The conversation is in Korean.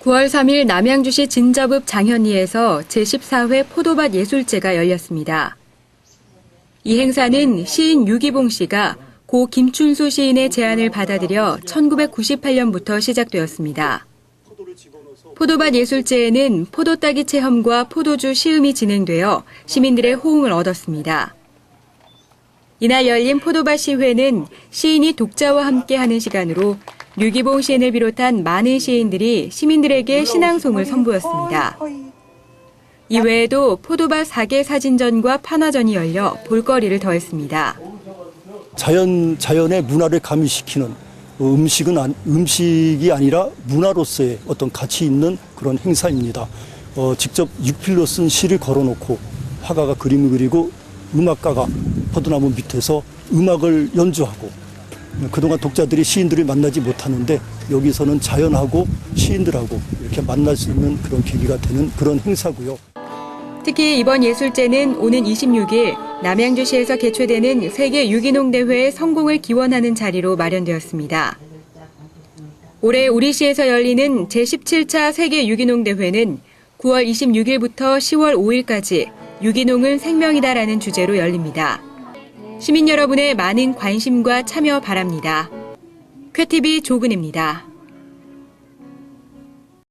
9월 3일 남양주시 진접읍 장현리에서 제14회 포도밭 예술제가 열렸습니다. 이 행사는 시인 유기봉 씨가 고 김춘수 시인의 제안을 받아들여 1998년부터 시작되었습니다. 포도밭 예술제에는 포도 따기 체험과 포도주 시음이 진행되어 시민들의 호응을 얻었습니다. 이날 열린 포도밭 시회는 시인이 독자와 함께 하는 시간으로 유기봉 시인을 비롯한 많은 시인들이 시민들에게 신앙송을 선보였습니다. 이외에도 포도밭 4개 사진전과 판화전이 열려 볼거리를 더했습니다. 자연 자연의 문화를 가미시키는 음식은 안- 음식이 아니라 문화로서의 어떤 가치 있는 그런 행사입니다. 어, 직접 육필로 쓴 시를 걸어놓고 화가가 그림을 그리고 음악가가 포도나무 밑에서 음악을 연주하고 그동안 독자들이 시인들을 만나지 못하는데 여기서는 자연하고 시인들하고 이렇게 만날 수 있는 그런 계기가 되는 그런 행사고요. 특히 이번 예술제는 오는 26일 남양주시에서 개최되는 세계 유기농 대회의 성공을 기원하는 자리로 마련되었습니다. 올해 우리시에서 열리는 제17차 세계 유기농 대회는 9월 26일부터 10월 5일까지 유기농은 생명이다라는 주제로 열립니다. 시민 여러분의 많은 관심과 참여 바랍니다. 쾌TV 조근입니다.